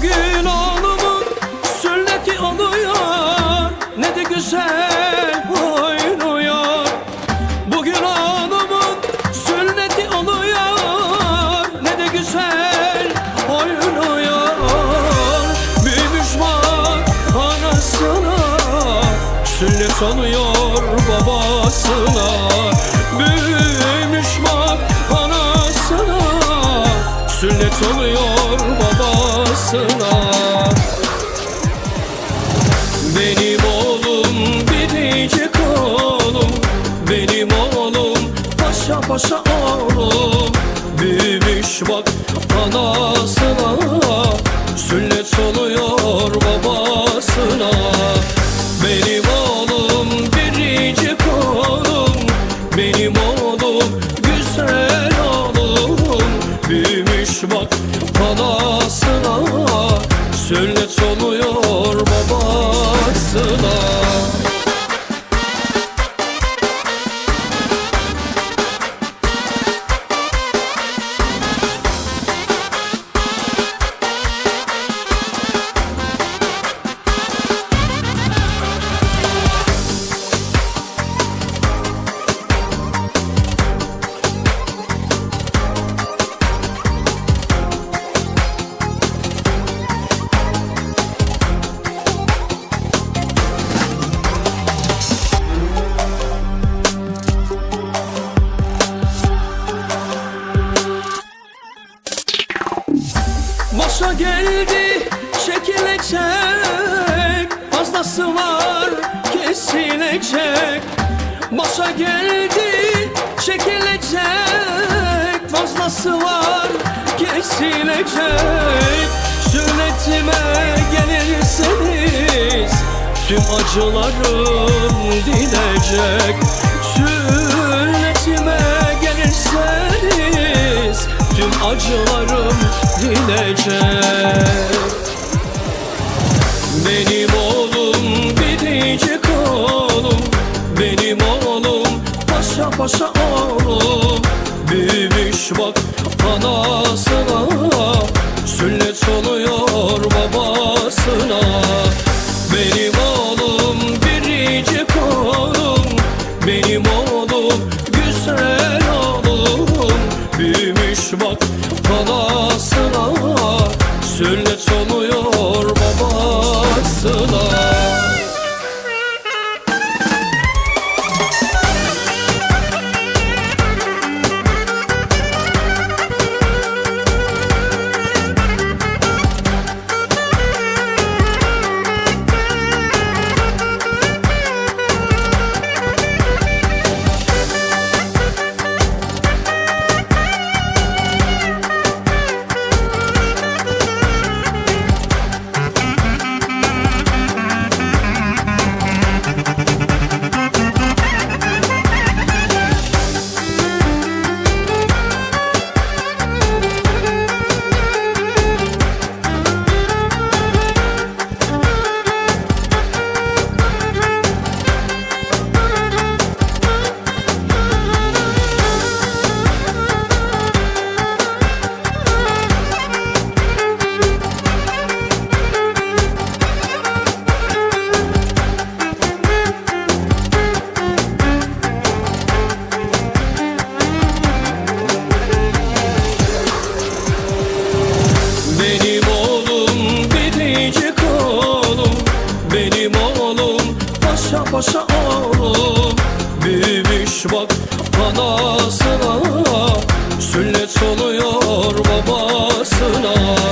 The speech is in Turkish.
Bugün oğlumun sünneti oluyor. Ne de güzel oynuyor. Bugün oğlumun sünneti oluyor. Ne de güzel oynuyor. Büyümüş bak anasına. Sünnet oluyor babasına. Büyümüş bak anasına. Sünnet oluyor babasına Benim oğlum biricik oğlum. Benim oğlum paşa paşa oğlum. Büyümüş bak anasına. Sünnet oluyor babasına. Benim oğlum biricik oğlum. Benim oğlum güzel oğlum. Büyümüş bak anasına Sünnet oluyor babasına Başa geldi çekilecek. Fazlası var kesilecek. Başa geldi çekilecek. Fazlası var kesilecek. Sünnetime gelirseniz Tüm acılarım dinecek. Sünnetime paşa oğlum Büyümüş bak anasına. Sünnet oluyor babasına. Benim oğlum biricik oğlum Benim oğlum güzel oğlum. Büyümüş bak anasına. Sünnet oluyor başa başa oğlum Büyümüş bak anasına Sünnet oluyor babasına.